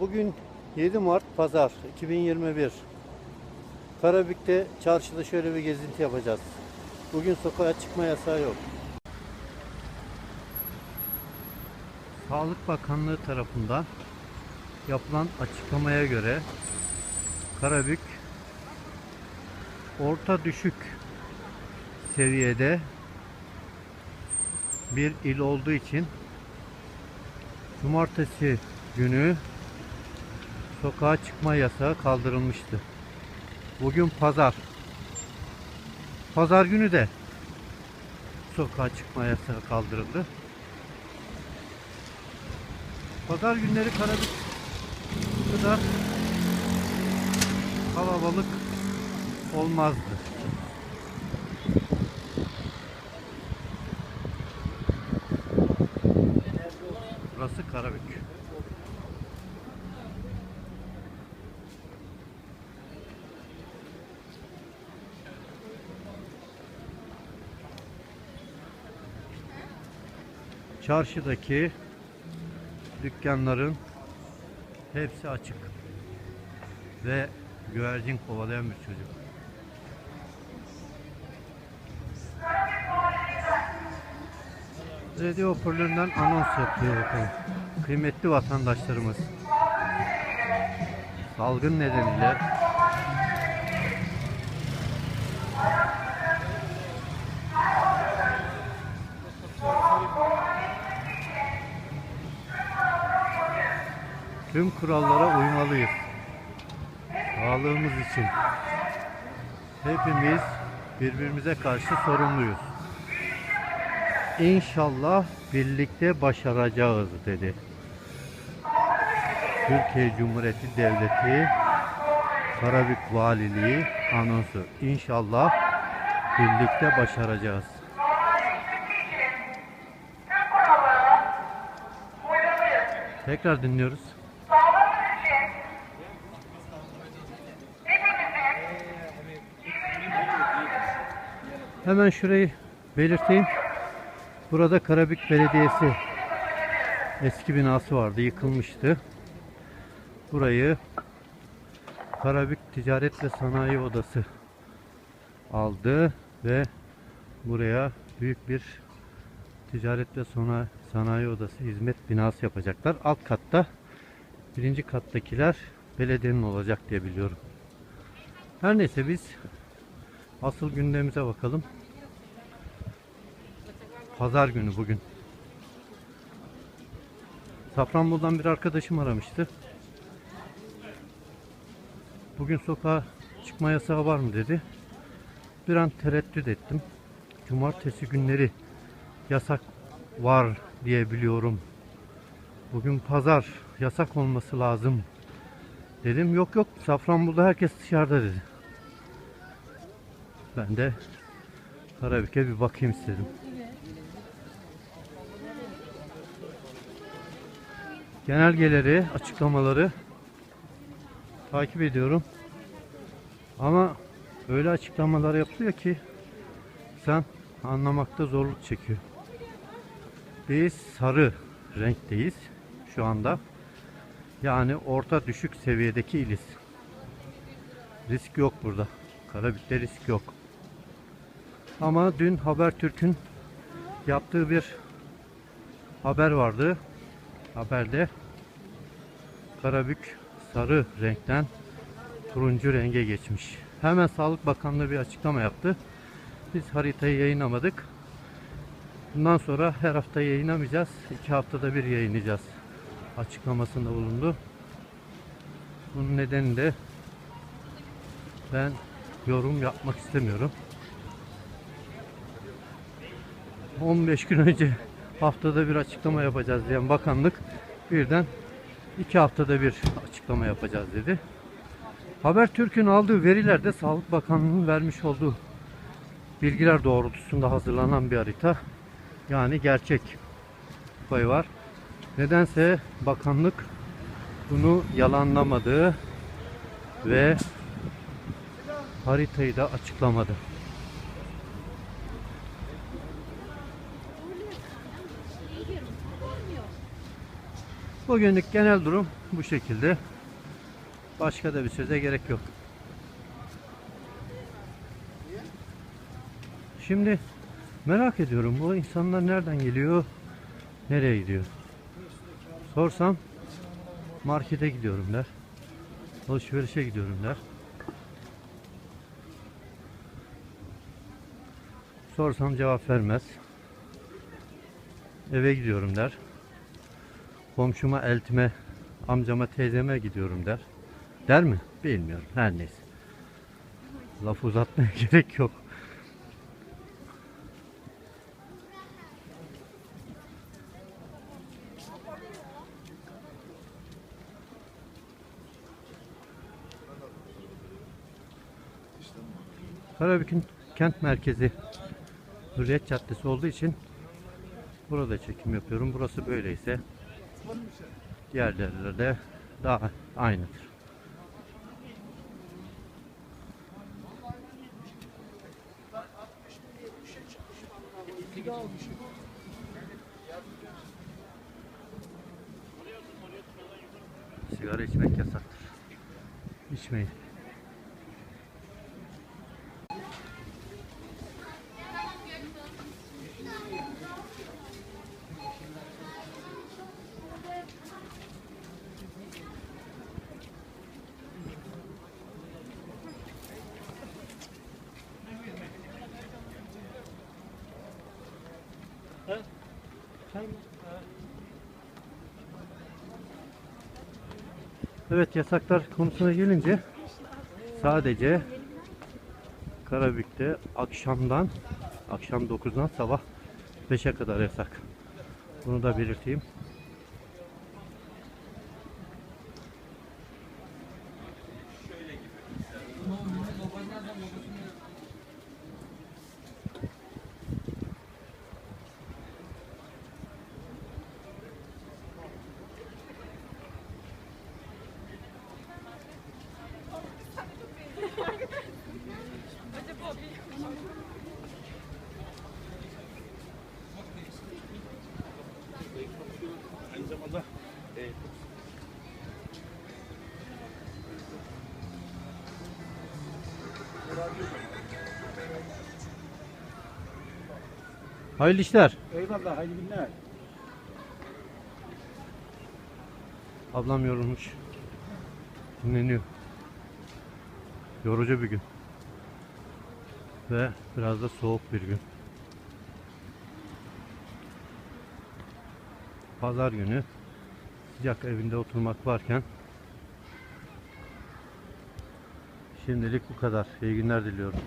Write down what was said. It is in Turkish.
Bugün 7 Mart Pazar 2021. Karabük'te çarşıda şöyle bir gezinti yapacağız. Bugün sokağa çıkma yasağı yok. Sağlık Bakanlığı tarafından yapılan açıklamaya göre Karabük orta düşük seviyede bir il olduğu için cumartesi günü sokağa çıkma yasağı kaldırılmıştı. Bugün pazar. Pazar günü de sokağa çıkma yasağı kaldırıldı. Pazar günleri Karabük bu kadar kalabalık olmazdı. Burası Karabük. Çarşıdaki dükkanların hepsi açık. Ve güvercin kovalayan bir çocuk. Radio hoparlöründen anons yapıyor bakalım. Kıymetli vatandaşlarımız. Salgın nedeniyle tüm kurallara uymalıyız. Sağlığımız için. Hepimiz birbirimize karşı sorumluyuz. İnşallah birlikte başaracağız dedi. Türkiye Cumhuriyeti Devleti Karabük Valiliği anonsu. İnşallah birlikte başaracağız. Tekrar dinliyoruz. Sağlığımız için hepimizin Hemen şurayı belirteyim. Burada Karabük Belediyesi eski binası vardı, yıkılmıştı. Burayı Karabük Ticaret ve Sanayi Odası aldı ve buraya büyük bir ticaret ve sona- sanayi odası hizmet binası yapacaklar. Alt katta birinci kattakiler belediyenin olacak diye biliyorum. Her neyse biz asıl gündemimize bakalım. Pazar günü bugün. Safranbolu'dan bir arkadaşım aramıştı. Bugün sokağa çıkma yasağı var mı dedi. Bir an tereddüt ettim. Cumartesi günleri yasak var diye biliyorum. Bugün pazar yasak olması lazım. Dedim yok yok Safranbolu'da herkes dışarıda dedi. Ben de Karabük'e bir bakayım istedim. Genelgeleri, açıklamaları takip ediyorum. Ama öyle açıklamalar yapılıyor ki sen anlamakta zorluk çekiyor. Biz sarı renkteyiz şu anda. Yani orta düşük seviyedeki iliz. Risk yok burada. Karabük'te risk yok. Ama dün Habertürk'ün yaptığı bir haber vardı. Haberde Karabük sarı renkten turuncu renge geçmiş. Hemen Sağlık Bakanlığı bir açıklama yaptı. Biz haritayı yayınlamadık. Bundan sonra her hafta yayınlamayacağız. İki haftada bir yayınlayacağız. Açıklamasında bulundu. Bunun nedeni de ben yorum yapmak istemiyorum. 15 gün önce haftada bir açıklama yapacağız diyen bakanlık birden iki haftada bir açıklama yapacağız dedi. Habertürk'ün aldığı verilerde Sağlık Bakanlığı'nın vermiş olduğu bilgiler doğrultusunda hazırlanan bir harita. Yani gerçek payı var. Nedense bakanlık bunu yalanlamadı ve haritayı da açıklamadı. Bugünlük genel durum bu şekilde. Başka da bir söze gerek yok. Şimdi merak ediyorum bu insanlar nereden geliyor? Nereye gidiyor? Sorsam markete gidiyorum der. Alışverişe gidiyorum der. Sorsam cevap vermez. Eve gidiyorum der. Komşuma, eltime, amcama, teyzeme gidiyorum der. Der mi? Bilmiyorum. Her neyse. Laf uzatmaya gerek yok. Karabük'ün kent merkezi Hürriyet Caddesi olduğu için burada çekim yapıyorum. Burası böyleyse diğerleri de daha aynıdır. Sigara içmek yasaktır. İçmeyin. Evet yasaklar konusuna gelince sadece Karabük'te akşamdan akşam 9'dan sabah 5'e kadar yasak. Bunu da belirteyim. Hayırlı işler. Eyvallah hayırlı günler. Ablam yorulmuş. Dinleniyor. Yorucu bir gün. Ve biraz da soğuk bir gün. Pazar günü sıcak evinde oturmak varken şimdilik bu kadar. İyi günler diliyorum.